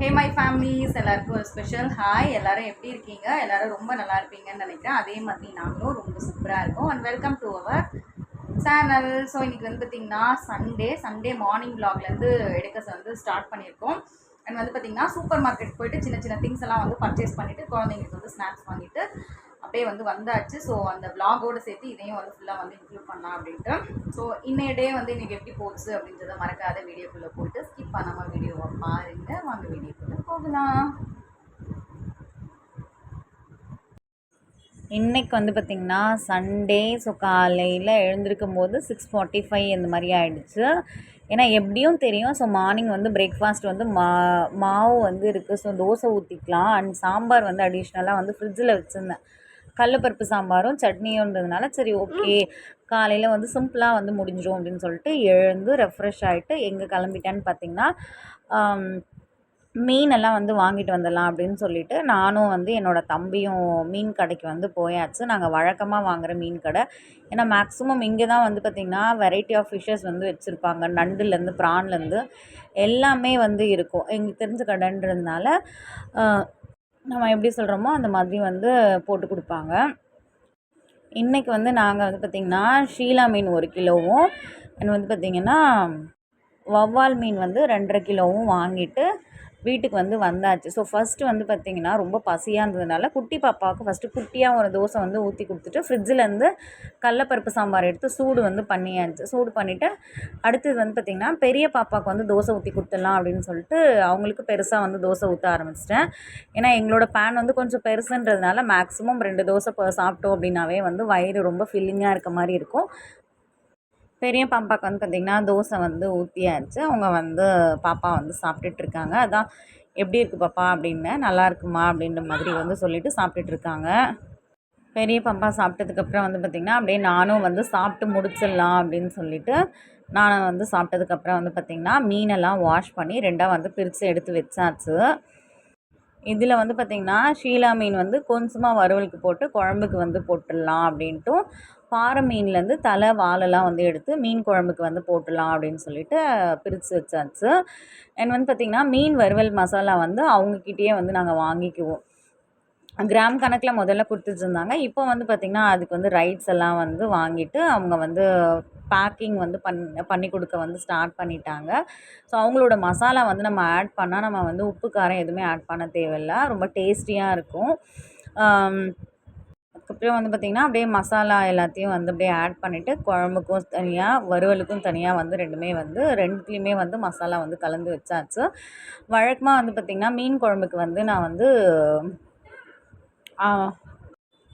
Hey my families எல்லாருக்கும் ஒரு special hi எல்லாரும் எப்படி இருக்கீங்க? எல்லாரும் ரொம்ப நல்லா இருப்பீங்கன்னு நினைக்கிறேன். அதே மாதிரி நாங்களும் ரொம்ப சூப்பராக இருக்கோம். And welcome to our channel so இன்னைக்கு வந்து பார்த்தீங்கன்னா சண்டே சண்டே மார்னிங் vlogலேருந்து எடுக்க வந்து ஸ்டார்ட் பண்ணியிருக்கோம். அண்ட் வந்து பார்த்தீங்கன்னா சூப்பர் மார்க்கெட் போயிட்டு சின்ன சின்ன திங்ஸ் எல்லாம் வந்து பர்ச்சேஸ் பண்ணிவிட்டு குழந்தைங்களுக்கு வந்து ஸ்நாக்ஸ் வாங்கிட்டு அப்படியே வந்து வந்தாச்சு. ஸோ அந்த vlog-ஓட சேர்த்து இதையும் வந்து ஃபுல்லாக வந்து இன்க்ளூட் பண்ணலாம் அப்படின்ட்டு. ஸோ இன்னைய டே வந்து இன்னைக்கு எப்படி போச்சு அப்படின்றத மறக்காத வீடியோக்குள்ளே போயிட்டு ஸ்கிப் பண்ணாமல் வீடியோவை பாருங்க. வாங்க வீடியோக்குள்ளே போகலாம். இன்றைக்கி வந்து பார்த்திங்கன்னா சண்டே ஸோ காலையில் எழுந்திருக்கும் போது சிக்ஸ் ஃபார்ட்டி ஃபைவ் இந்த மாதிரி ஆகிடுச்சு ஏன்னா எப்படியும் தெரியும் ஸோ மார்னிங் வந்து பிரேக்ஃபாஸ்ட் வந்து மா மாவு வந்து இருக்குது ஸோ தோசை ஊற்றிக்கலாம் அண்ட் சாம்பார் வந்து அடிஷ்னலாக வந்து ஃப்ரிட்ஜில் வச்சுருந்தேன். கடலப்பருப்பு சாம்பாரும் சட்னியுன்றதுனால சரி ஓகே. காலையில் வந்து சிம்பிளாக வந்து முடிஞ்சிரும் அப்படின்னு சொல்லிட்டு எழுந்து ரெஃப்ரெஷ் ஆகிட்டு எங்கே கிளம்பிட்டேன்னு பார்த்தீங்கன்னா மீனெல்லாம் வந்து வாங்கிட்டு வந்துடலாம் அப்படின்னு சொல்லிட்டு நானும் வந்து என்னோடய தம்பியும் மீன் கடைக்கு வந்து போயாச்சு. நாங்கள் வழக்கமாக வாங்குகிற மீன் கடை. ஏன்னா மேக்ஸிமம் இங்கே தான் வந்து பார்த்திங்கன்னா வெரைட்டி ஆஃப் ஃபிஷ்ஷஸ் வந்து வச்சுருப்பாங்க. நண்டுலேருந்து ப்ரான்லேருந்து எல்லாமே வந்து இருக்கும். எங்களுக்கு தெரிஞ்ச கடைன்றதுனால நம்ம எப்படி சொல்கிறோமோ அந்த மாதிரி வந்து போட்டு கொடுப்பாங்க. இன்றைக்கி வந்து நாங்கள் வந்து பார்த்திங்கன்னா ஷீலா மீன் ஒரு கிலோவும் அண்ட் வந்து பார்த்திங்கன்னா வவ்வால் மீன் வந்து ரெண்டரை கிலோவும் வாங்கிட்டு வீட்டுக்கு வந்து வந்தாச்சு. ஸோ ஃபஸ்ட்டு வந்து பார்த்திங்கன்னா ரொம்ப பசியாக இருந்ததுனால குட்டி பாப்பாவுக்கு ஃபஸ்ட்டு குட்டியாக ஒரு தோசை வந்து ஊற்றி கொடுத்துட்டு ஃப்ரிட்ஜிலேருந்து கடலப்பருப்பு சாம்பார் எடுத்து சூடு வந்து பண்ணியாச்சு. சூடு பண்ணிவிட்டு அடுத்தது வந்து பார்த்திங்கன்னா பெரிய பாப்பாவுக்கு வந்து தோசை ஊற்றி கொடுத்துடலாம் அப்படின்னு சொல்லிட்டு அவங்களுக்கு பெருசாக வந்து தோசை ஊற்ற ஆரம்பிச்சிட்டேன். ஏன்னா எங்களோட பேன் வந்து கொஞ்சம் பெருசுன்றதுனால மேக்ஸிமம் ரெண்டு தோசை சாப்பிட்டோம் அப்படின்னாவே வந்து வயிறு ரொம்ப ஃபில்லிங்காக இருக்க மாதிரி இருக்கும். பெரிய பாப்பாவுக்கு வந்து பார்த்திங்கன்னா தோசை வந்து ஊற்றியாச்சு அவங்க வந்து பாப்பா வந்து சாப்பிட்டுட்டு இருக்காங்க. அதான் எப்படி இருக்குது பாப்பா அப்படின்னு நல்லா இருக்குமா அப்படின்ற மாதிரி வந்து சொல்லிட்டு சாப்பிட்டுட்டு இருக்காங்க. பெரிய பாப்பா சாப்பிட்டதுக்கப்புறம் வந்து பார்த்திங்கன்னா அப்படியே நானும் வந்து சாப்பிட்டு முடிச்சிடலாம் அப்படின்னு சொல்லிட்டு நான் வந்து சாப்பிட்டதுக்கப்புறம் வந்து பார்த்திங்கன்னா மீனெல்லாம் வாஷ் பண்ணி ரெண்டாக வந்து பிரித்து எடுத்து வச்சாச்சு. இதில் வந்து பார்த்திங்கன்னா ஷீலா மீன் வந்து கொஞ்சமாக வறுவலுக்கு போட்டு குழம்புக்கு வந்து போட்டுடலாம் அப்படின்ட்டும் பாறை மீன்லேருந்து தலை வாலெல்லாம் வந்து எடுத்து மீன் குழம்புக்கு வந்து போட்டுடலாம் அப்படின்னு சொல்லிட்டு பிரித்து வச்சாச்சு. அண்ட் வந்து பார்த்திங்கன்னா மீன் வறுவல் மசாலா வந்து அவங்கக்கிட்டேயே வந்து நாங்கள் வாங்கிக்குவோம். கிராம் கணக்கில் முதல்ல கொடுத்துட்ருந்தாங்க. இப்போ வந்து பார்த்திங்கன்னா அதுக்கு வந்து ரைட்ஸ் எல்லாம் வந்து வாங்கிட்டு அவங்க வந்து பேக்கிங் வந்து பண் பண்ணி கொடுக்க வந்து ஸ்டார்ட் பண்ணிட்டாங்க. ஸோ அவங்களோட மசாலா வந்து நம்ம ஆட் பண்ணால் நம்ம வந்து உப்பு காரம் எதுவுமே ஆட் பண்ண தேவையில்ல. ரொம்ப டேஸ்டியாக இருக்கும். அதுக்கப்புறம் வந்து பார்த்திங்கன்னா அப்படியே மசாலா எல்லாத்தையும் வந்து அப்படியே ஆட் பண்ணிவிட்டு குழம்புக்கும் தனியாக வறுவலுக்கும் தனியாக வந்து ரெண்டுமே வந்து ரெண்டுத்துலேயுமே வந்து மசாலா வந்து கலந்து வச்சாச்சு. வழக்கமாக வந்து பார்த்திங்கன்னா மீன் குழம்புக்கு வந்து நான் வந்து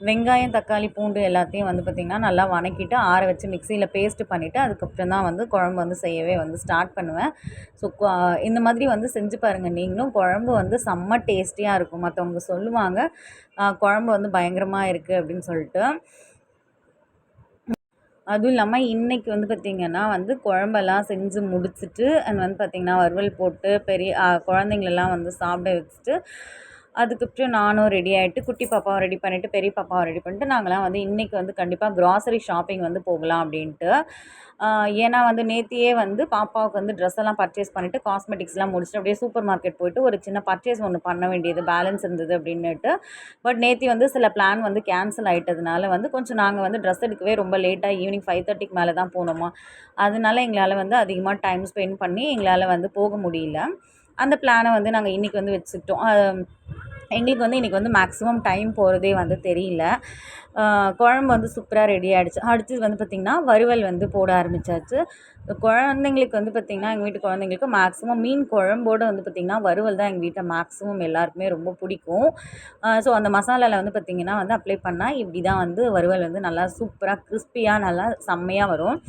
வெங்காயம் தக்காளி பூண்டு எல்லாத்தையும் வந்து பார்த்திங்கன்னா நல்லா வணக்கிட்டு ஆற வச்சு மிக்சியில் பேஸ்ட் பண்ணிவிட்டு அதுக்கப்புறம் தான் வந்து குழம்பு வந்து செய்யவே வந்து ஸ்டார்ட் பண்ணுவேன். ஸோ இந்த மாதிரி வந்து செஞ்சு பாருங்கள் நீங்களும் குழம்பு வந்து செம்ம டேஸ்டியாக இருக்கும். மற்றவங்க சொல்லுவாங்க குழம்பு வந்து பயங்கரமாக இருக்குது அப்படின்னு சொல்லிட்டு. அதுவும் இல்லாமல் இன்றைக்கி வந்து பார்த்திங்கன்னா வந்து குழம்பெல்லாம் செஞ்சு முடிச்சுட்டு அண்ட் வந்து பார்த்திங்கன்னா வறுவல் போட்டு பெரிய குழந்தைங்களெல்லாம் வந்து சாப்பிட வச்சுட்டு அதுக்கப்புறம் நானும் ரெடி ஆகிட்டு குட்டி பாப்பாவை ரெடி பண்ணிவிட்டு பெரிய பாப்பாவை ரெடி பண்ணிட்டு நாங்களாம் வந்து இன்றைக்கி வந்து கண்டிப்பாக க்ராசரி ஷாப்பிங் வந்து போகலாம் அப்படின்ட்டு. ஏன்னா வந்து நேத்தியே வந்து பாப்பாவுக்கு வந்து ட்ரெஸ் எல்லாம் பர்ச்சேஸ் பண்ணிவிட்டு காஸ்மெட்டிக்ஸ்லாம் முடிச்சுட்டு அப்படியே சூப்பர் மார்க்கெட் போயிட்டு ஒரு சின்ன பர்ச்சேஸ் ஒன்று பண்ண வேண்டியது பேலன்ஸ் இருந்தது அப்படின்னுட்டு. பட் நேத்தி வந்து சில பிளான் வந்து கேன்சல் ஆகிட்டதுனால வந்து கொஞ்சம் நாங்கள் வந்து ட்ரெஸ் எடுக்கவே ரொம்ப லேட்டாக ஈவினிங் ஃபைவ் தேர்ட்டிக்கு மேலே தான் போனோமா. அதனால எங்களால் வந்து அதிகமாக டைம் ஸ்பெண்ட் பண்ணி எங்களால் வந்து போக முடியல. அந்த பிளானை வந்து நாங்கள் இன்றைக்கி வந்து வச்சுக்கிட்டோம். எங்களுக்கு வந்து இன்றைக்கி வந்து மேக்ஸிமம் டைம் போகிறதே வந்து தெரியல. குழம்பு வந்து சூப்பராக ரெடி ஆகிடுச்சு அடுத்தது வந்து பார்த்திங்கன்னா வறுவல் வந்து போட ஆரம்பிச்சாச்சு. குழந்தைங்களுக்கு வந்து பார்த்திங்கன்னா எங்கள் வீட்டு குழந்தைங்களுக்கு மேக்ஸிமம் மீன் குழம்போடு வந்து பார்த்திங்கன்னா வறுவல் தான் எங்கள் வீட்டில் மேக்ஸிமம் எல்லாருக்குமே ரொம்ப பிடிக்கும். ஸோ அந்த மசாலாவில் வந்து பார்த்திங்கன்னா வந்து அப்ளை பண்ணால் இப்படி தான் வந்து வறுவல் வந்து நல்லா சூப்பராக கிறிஸ்பியாக நல்லா செம்மையாக வரும்.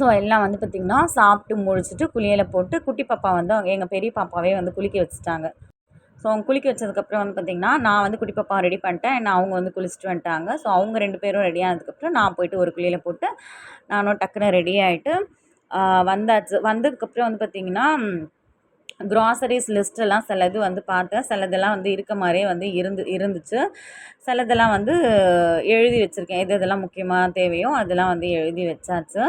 ஸோ எல்லாம் வந்து பார்த்திங்கன்னா சாப்பிட்டு முடிச்சுட்டு குளியலை போட்டு குட்டி பாப்பா வந்து எங்கள் பெரிய பாப்பாவே வந்து குளிக்க வச்சுட்டாங்க. ஸோ அவங்க குளிக்க வச்சதுக்கப்புறம் வந்து பார்த்திங்கன்னா நான் வந்து குடிப்பப்பா ரெடி பண்ணிட்டேன். என்ன அவங்க வந்து குளிச்சுட்டு வந்துட்டாங்க. ஸோ அவங்க ரெண்டு பேரும் ரெடி ஆனதுக்கப்புறம் நான் போயிட்டு ஒரு குழியில் போட்டு நானும் டக்குன்னு ரெடி ஆகிட்டு வந்தாச்சு. வந்ததுக்கப்புறம் வந்து பார்த்திங்கன்னா க்ராசரிஸ் லிஸ்ட்டெல்லாம் சிலது வந்து பார்த்தேன். சிலதெல்லாம் வந்து இருக்க மாதிரியே வந்து இருந்து இருந்துச்சு. சிலதெல்லாம் வந்து எழுதி வச்சுருக்கேன். எது எதெல்லாம் முக்கியமாக தேவையோ அதெல்லாம் வந்து எழுதி வச்சாச்சு.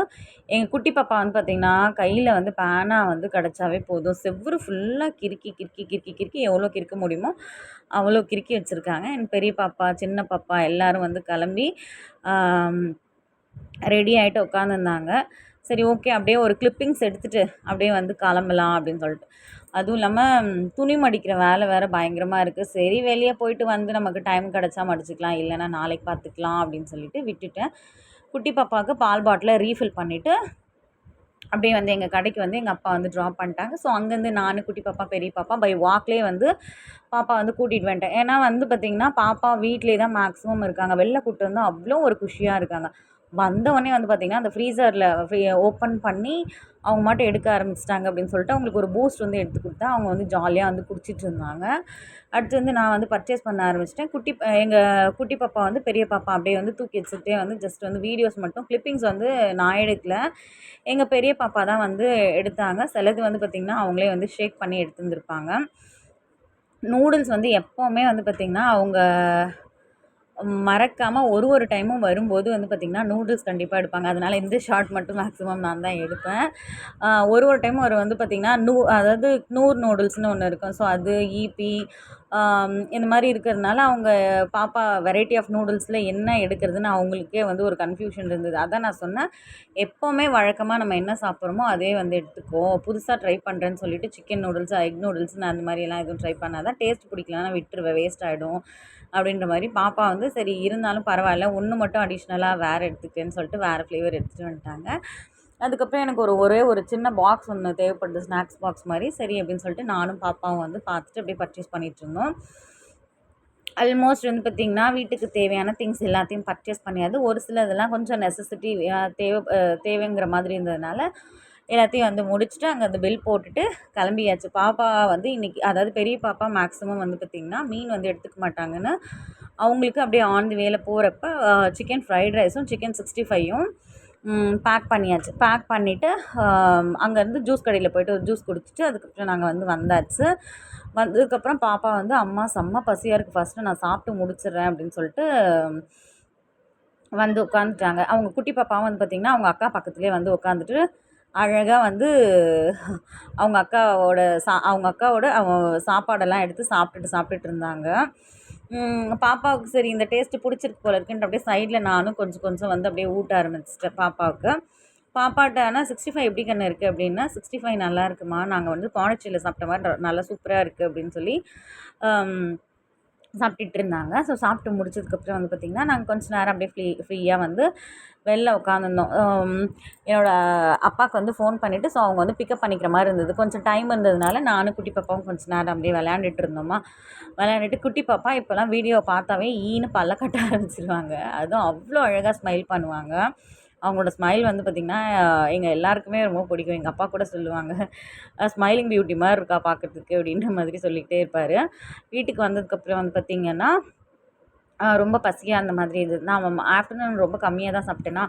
எங்கள் குட்டி பாப்பா வந்து பார்த்திங்கன்னா கையில் வந்து பேனா வந்து கிடச்சாவே போதும். செவ்வறு ஃபுல்லாக கிறுக்கி கிறுக்கி கிறுக்கி கிறுக்கி எவ்வளோ கிறுக்க முடியுமோ அவ்வளோ கிறுக்கி வச்சுருக்காங்க. என் பெரிய பாப்பா சின்ன பாப்பா எல்லோரும் வந்து கிளம்பி ரெடி ஆகிட்டு உட்காந்துருந்தாங்க சரி ஓகே அப்படியே ஒரு கிளிப்பிங்ஸ் எடுத்துகிட்டு அப்படியே வந்து கிளம்பலாம் அப்படின்னு சொல்லிட்டு. அதுவும் இல்லாமல் துணி மடிக்கிற வேலை வேறு பயங்கரமாக இருக்குது சரி வெளியே போயிட்டு வந்து நமக்கு டைம் கிடச்சா மடிச்சுக்கலாம் இல்லைன்னா நாளைக்கு பார்த்துக்கலாம் அப்படின்னு சொல்லிட்டு விட்டுட்டேன். குட்டி பாப்பாவுக்கு பால் பாட்டிலை ரீஃபில் பண்ணிவிட்டு அப்படியே வந்து எங்கள் கடைக்கு வந்து எங்கள் அப்பா வந்து ட்ராப் பண்ணிட்டாங்க. ஸோ அங்கேருந்து நான் குட்டி பாப்பா பெரிய பாப்பா பை வாக்லேயே வந்து பாப்பா வந்து கூட்டிகிட்டு வந்துட்டேன். ஏன்னா வந்து பார்த்திங்கன்னா பாப்பா வீட்டிலே தான் மேக்ஸிமம் இருக்காங்க. வெளில கூப்பிட்டு வந்து அவ்வளோ ஒரு குஷியாக இருக்காங்க. வந்தவொடனே வந்து பார்த்திங்கன்னா அந்த ஃப்ரீசரில் ஃப்ரீ ஓப்பன் பண்ணி அவங்க மட்டும் எடுக்க ஆரம்பிச்சிட்டாங்க அப்படின்னு சொல்லிட்டு அவங்களுக்கு ஒரு பூஸ்ட் வந்து எடுத்து கொடுத்தா அவங்க வந்து ஜாலியாக வந்து குடிச்சிட்டு இருந்தாங்க. அடுத்து வந்து நான் வந்து பர்ச்சேஸ் பண்ண ஆரம்பிச்சிட்டேன். குட்டி எங்கள் குட்டி பாப்பா வந்து பெரிய பாப்பா அப்படியே வந்து தூக்கி வச்சுட்டே வந்து ஜஸ்ட் வந்து வீடியோஸ் மட்டும் கிளிப்பிங்ஸ் வந்து நான் எடுக்கல. எங்கள் பெரிய பாப்பா தான் வந்து எடுத்தாங்க. சிலது வந்து பார்த்திங்கன்னா அவங்களே வந்து ஷேக் பண்ணி எடுத்துருந்துருப்பாங்க. நூடுல்ஸ் வந்து எப்போவுமே வந்து பார்த்திங்கன்னா அவங்க மறக்காமல் ஒரு ஒரு டைமும் வரும்போது வந்து பார்த்திங்கன்னா நூடுல்ஸ் கண்டிப்பாக எடுப்பாங்க. அதனால் இந்த ஷார்ட் மட்டும் மேக்ஸிமம் நான் தான் எடுப்பேன். ஒரு ஒரு டைமும் அவர் வந்து பார்த்திங்கன்னா நூ அதாவது நூறு நூடுல்ஸ்னு ஒன்று இருக்கும். ஸோ அது ஈபி இந்த மாதிரி இருக்கிறதுனால அவங்க பாப்பா வெரைட்டி ஆஃப் நூடுல்ஸில் என்ன எடுக்கிறதுன்னு அவங்களுக்கே வந்து ஒரு கன்ஃபியூஷன் இருந்தது. அதான் நான் சொன்னேன். எப்போவுமே வழக்கமாக நம்ம என்ன சாப்பிட்றோமோ அதே வந்து எடுத்துக்கோ. புதுசாக ட்ரை பண்ணுறேன்னு சொல்லிட்டு சிக்கன் நூடுல்ஸ் எக் நூடுல்ஸ் நான் அந்த மாதிரிலாம் எதுவும் ட்ரை பண்ணாதான் டேஸ்ட் பிடிக்கலன்னா விட்டுருவேன். வேஸ்ட் ஆகிடும் அப்படின்ற மாதிரி பாப்பா வந்து சரி இருந்தாலும் பரவாயில்ல. ஒன்று மட்டும் அடிஷ்னலாக வேறு எடுத்துக்கேன்னு சொல்லிட்டு வேறு ஃப்ளேவர் எடுத்துகிட்டு வந்துட்டாங்க. அதுக்கப்புறம் எனக்கு ஒரு ஒரே ஒரு சின்ன பாக்ஸ் ஒன்று தேவைப்படுது ஸ்நாக்ஸ் பாக்ஸ் மாதிரி. சரி அப்படின்னு சொல்லிட்டு நானும் பாப்பாவும் வந்து பார்த்துட்டு அப்படியே பர்ச்சேஸ் பண்ணிகிட்டு இருந்தோம். ஆல்மோஸ்ட் வந்து பார்த்திங்கன்னா வீட்டுக்கு தேவையான திங்ஸ் எல்லாத்தையும் பர்ச்சேஸ் பண்ணியாது. ஒரு சில இதெல்லாம் கொஞ்சம் நெசசிட்டி தேவை தேவைங்கிற மாதிரி இருந்ததுனால எல்லாத்தையும் வந்து முடிச்சுட்டு அங்கே அந்த பில் போட்டுட்டு கிளம்பியாச்சு. பாப்பா வந்து இன்றைக்கி அதாவது பெரிய பாப்பா மேக்ஸிமம் வந்து பார்த்திங்கன்னா மீன் வந்து எடுத்துக்க மாட்டாங்கன்னு அவங்களுக்கு அப்படியே ஆன் தி வேலை போகிறப்ப சிக்கன் ஃப்ரைட் ரைஸும் சிக்கன் சிக்ஸ்டி ஃபைவும் பேக் பண்ணியாச்சு. பேக் பண்ணிவிட்டு அங்கேருந்து ஜூஸ் கடையில் போய்ட்டு ஒரு ஜூஸ் குடிச்சிட்டு அதுக்கப்புறம் நாங்கள் வந்து வந்தாச்சு. வந்ததுக்கப்புறம் பாப்பா வந்து அம்மா செம்ம பசியாக இருக்குது ஃபஸ்ட்டு நான் சாப்பிட்டு முடிச்சிடுறேன். அப்படின்னு சொல்லிட்டு வந்து உட்காந்துட்டாங்க அவங்க குட்டி பாப்பாவும் வந்து பார்த்திங்கன்னா அவங்க அக்கா பக்கத்துலேயே வந்து உட்காந்துட்டு அழகாக வந்து அவங்க அக்காவோட சா அவங்க அக்காவோட அவங்க சாப்பாடெல்லாம் எடுத்து சாப்பிட்டுட்டு சாப்பிட்டுட்டு இருந்தாங்க. பாப்பாவுக்கு சரி இந்த டேஸ்ட்டு பிடிச்சிருக்கு போல இருக்குன்ட்டு அப்படியே சைடில் நானும் கொஞ்சம் கொஞ்சம் வந்து அப்படியே ஊட்ட ஆரம்பிச்சிட்டேன் பாப்பாவுக்கு. பாப்பாட்ட ஆனால் சிக்ஸ்டி ஃபைவ் எப்படி கண்ணு இருக்குது அப்படின்னா சிக்ஸ்டி ஃபைவ் நல்லா இருக்குமா? நாங்கள் வந்து பாண்டிச்சேரியில் சாப்பிட்ட மாதிரி நல்லா சூப்பராக இருக்குது அப்படின்னு சொல்லி சாப்பிட்டுட்டு இருந்தாங்க. ஸோ சாப்பிட்டு முடிச்சதுக்கப்புறம் வந்து பார்த்திங்கன்னா நாங்கள் கொஞ்சம் நேரம் அப்படியே ஃப்ரீ ஃப்ரீயாக வந்து வெளில உட்காந்துருந்தோம் என்னோடய அப்பாவுக்கு வந்து ஃபோன் பண்ணிவிட்டு ஸோ அவங்க வந்து பிக்கப் பண்ணிக்கிற மாதிரி இருந்தது. கொஞ்சம் டைம் இருந்ததுனால நானும் குட்டி பாப்பாவும் கொஞ்சம் நேரம் அப்படியே விளையாண்டுட்டு இருந்தோமா. விளையாண்டுட்டு குட்டி பாப்பா இப்போல்லாம் வீடியோ பார்த்தாவே ஈன்னு பல்ல கட்ட ஆரம்பிச்சிருவாங்க. அதுவும் அவ்வளோ அழகாக ஸ்மைல் பண்ணுவாங்க. அவங்களோட ஸ்மைல் வந்து பார்த்திங்கன்னா எங்கள் எல்லாருக்குமே ரொம்ப பிடிக்கும். எங்கள் அப்பா கூட சொல்லுவாங்க ஸ்மைலிங் பியூட்டி மாதிரி இருக்கா பார்க்குறதுக்கு அப்படின்ற மாதிரி சொல்லிக்கிட்டே இருப்பார். வீட்டுக்கு வந்ததுக்கப்புறம் வந்து பார்த்திங்கன்னா ரொம்ப பசியாக அந்த மாதிரி இது நான் ஆஃப்டர்நூன் ரொம்ப கம்மியாக தான் சாப்பிட்டேன்னா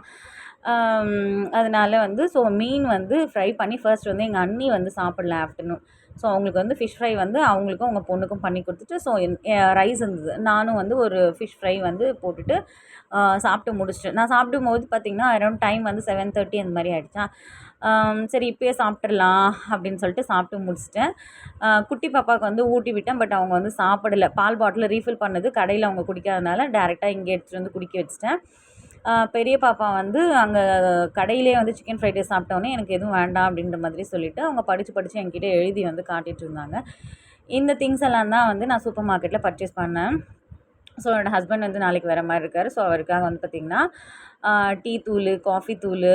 அதனால வந்து ஸோ மீன் வந்து ஃப்ரை பண்ணி ஃபர்ஸ்ட் வந்து எங்கள் அண்ணி வந்து சாப்பிடல ஆஃப்டர்நூன் ஸோ அவங்களுக்கு வந்து ஃபிஷ் ஃப்ரை வந்து அவங்களுக்கும் அவங்க பொண்ணுக்கும் பண்ணி கொடுத்துட்டு ஸோ ரைஸ் இருந்தது. நானும் வந்து ஒரு ஃபிஷ் ஃப்ரை வந்து போட்டுட்டு சாப்பிட்டு முடிச்சுட்டு நான் சாப்பிடும்போது பார்த்திங்கன்னா அரௌண்ட் டைம் வந்து செவன் தேர்ட்டி அந்த மாதிரி ஆகிடுச்சா சரி இப்போயே சாப்பிட்றலாம் அப்படின்னு சொல்லிட்டு சாப்பிட்டு முடிச்சிட்டேன். குட்டி பாப்பாவுக்கு வந்து ஊட்டி விட்டேன் பட் அவங்க வந்து சாப்பிடலை. பால் பாட்டில் ரீஃபில் பண்ணது கடையில் அவங்க குடிக்காதனால டேரெக்டாக இங்கே எடுத்துகிட்டு வந்து குடிக்க வச்சிட்டேன். பெரிய பாப்பா வந்து அங்கே கடையிலே வந்து சிக்கன் ஃப்ரைட் ரைஸ் சாப்பிட்டோன்னே எனக்கு எதுவும் வேண்டாம் அப்படின்ற மாதிரி சொல்லிவிட்டு அவங்க படித்து படித்து என்கிட்ட எழுதி வந்து காட்டிகிட்டு இருந்தாங்க. இந்த திங்ஸ் எல்லாம் தான் வந்து நான் சூப்பர் மார்க்கெட்டில் பர்ச்சேஸ் பண்ணேன். ஸோ என்னோடய ஹஸ்பண்ட் வந்து நாளைக்கு வர மாதிரி இருக்கார். ஸோ அவருக்காக வந்து பார்த்திங்கன்னா டீ தூள் காஃபி தூள்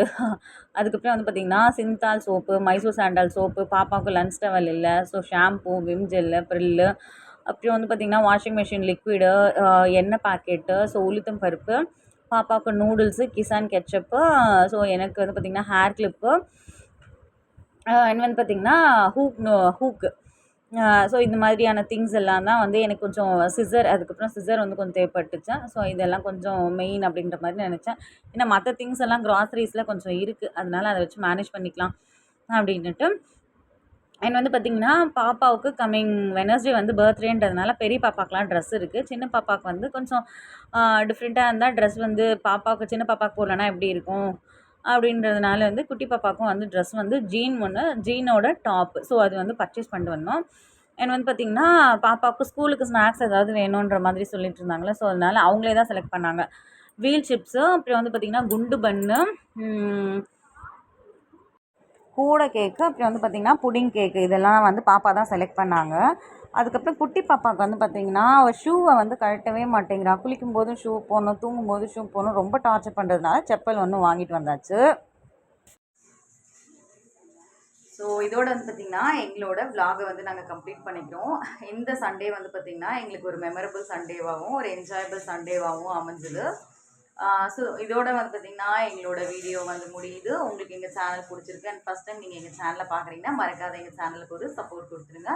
அதுக்கப்புறம் வந்து பார்த்திங்கன்னா Cinthol soap Mysore sandal soap பாப்பாவுக்கு லன்ச் டவல் இல்லை. So shampoo Vim gel Pril அப்புறம் வந்து பார்த்திங்கன்னா வாஷிங் மிஷின் லிக்விடு எண்ணெய் பாக்கெட்டு ஸோ உளுத்தம் பருப்பு பாப்பாவுக்கு நூடுல்ஸு கிசான் கெச்சப்பு ஸோ எனக்கு வந்து பார்த்திங்கன்னா ஹேர் கிளிப்பு அண்ட் வந்து பார்த்திங்கன்னா ஹூக் ஹூக்கு ஸோ இந்த மாதிரியான திங்ஸ் எல்லாம் தான் வந்து எனக்கு கொஞ்சம் சிசர் அதுக்கப்புறம் சிசர் வந்து கொஞ்சம் தேவைப்பட்டுச்சு. ஸோ இதெல்லாம் கொஞ்சம் மெயின் அப்படின்ற மாதிரி நினச்சேன். ஏன்னா மற்ற திங்ஸ் எல்லாம் க்ராசரிஸில் கொஞ்சம் இருக்குது அதனால அதை வச்சு மேனேஜ் பண்ணிக்கலாம் அப்படின்ட்டு அண்ட் வந்து பார்த்திங்கன்னா பாப்பாவுக்கு கம்மிங் வெனஸ்டே வந்து பர்த்டேன்றதுனால பெரிய பாப்பாக்கெலாம் ட்ரெஸ் இருக்குது சின்ன பாப்பாவுக்கு வந்து கொஞ்சம் டிஃப்ரெண்ட்டாக இருந்தால் ட்ரெஸ் வந்து பாப்பாவுக்கு சின்ன பாப்பாவுக்கு போடலன்னா எப்படி இருக்கும்? அப்படின்றதுனால வந்து குட்டி பாப்பாவுக்கும் வந்து ட்ரெஸ் வந்து ஜீன் ஒன்று ஜீனோட டாப் ஸோ அது வந்து பர்ச்சேஸ் பண்ணிட்டு வந்தோம். அண்ட் வந்து பார்த்திங்கன்னா பாப்பாவுக்கு ஸ்கூலுக்கு ஸ்நாக்ஸ் ஏதாவது வேணுன்ற மாதிரி சொல்லிட்டு இருந்தாங்களே ஸோ அதனால அவங்களே தான் செலக்ட் பண்ணாங்க. வீல் சிப்ஸு அப்புறம் வந்து பார்த்திங்கன்னா குண்டு பன்னு கூடை கேக்கு அப்புறம் வந்து பார்த்திங்கன்னா புடிங் கேக்கு இதெல்லாம் வந்து பாப்பா தான் செலக்ட் பண்ணாங்க. அதுக்கப்புறம் குட்டி பாப்பாவுக்கு வந்து பார்த்திங்கன்னா அவள் ஷூவை வந்து கழட்டவே மாட்டேங்கிறா. குளிக்கும் போதும் ஷூ போடணும் தூங்கும் போதும் ஷூ போடணும். ரொம்ப டார்ச்சர் பண்ணுறதுனால செப்பல் ஒன்று வாங்கிட்டு வந்தாச்சு. ஸோ இதோட வந்து பார்த்திங்கன்னா எங்களோட விலாகை வந்து நாங்கள் கம்ப்ளீட் பண்ணிக்கிறோம். இந்த சண்டே வந்து பார்த்திங்கன்னா எங்களுக்கு ஒரு மெமரபிள் சண்டேவாகவும் ஒரு என்ஜாயபிள் சண்டேவாகவும் அமைஞ்சுது. ஸோ இதோட வந்து பார்த்திங்கன்னா எங்களோட வீடியோ வந்து முடியுது. உங்களுக்கு எங்கள் சேனல் பிடிச்சிருக்கு. அண்ட் ஃபஸ்ட் டைம் நீங்கள் எங்கள் சேனலை பார்க்குறீங்கன்னா மறக்காத எங்கள் சேனலுக்கு ஒரு சப்போர்ட் கொடுத்துருங்க.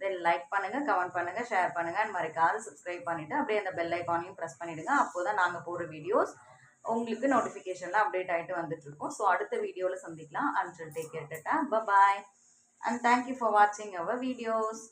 தென் லைக் பண்ணுங்கள் கமெண்ட் பண்ணுங்கள் ஷேர் பண்ணுங்கள் அண்ட் மறக்காத சப்ஸ்கிரைப் பண்ணிவிட்டு அப்படியே அந்த பெல் ஐக்கானையும் ப்ரெஸ் பண்ணிவிடுங்க அப்போ தான் நாங்கள் போடுற வீடியோஸ் உங்களுக்கு நோட்டிஃபிகேஷனில் அப்டேட் ஆகிட்டு வந்துட்டுருக்கோம் ஸோ அடுத்த வீடியோவில் சந்திக்கலாம். அண்ட் டேக் கேர் ப பாய் அண்ட் தேங்க்யூ ஃபார் வாட்சிங் அவர் வீடியோஸ்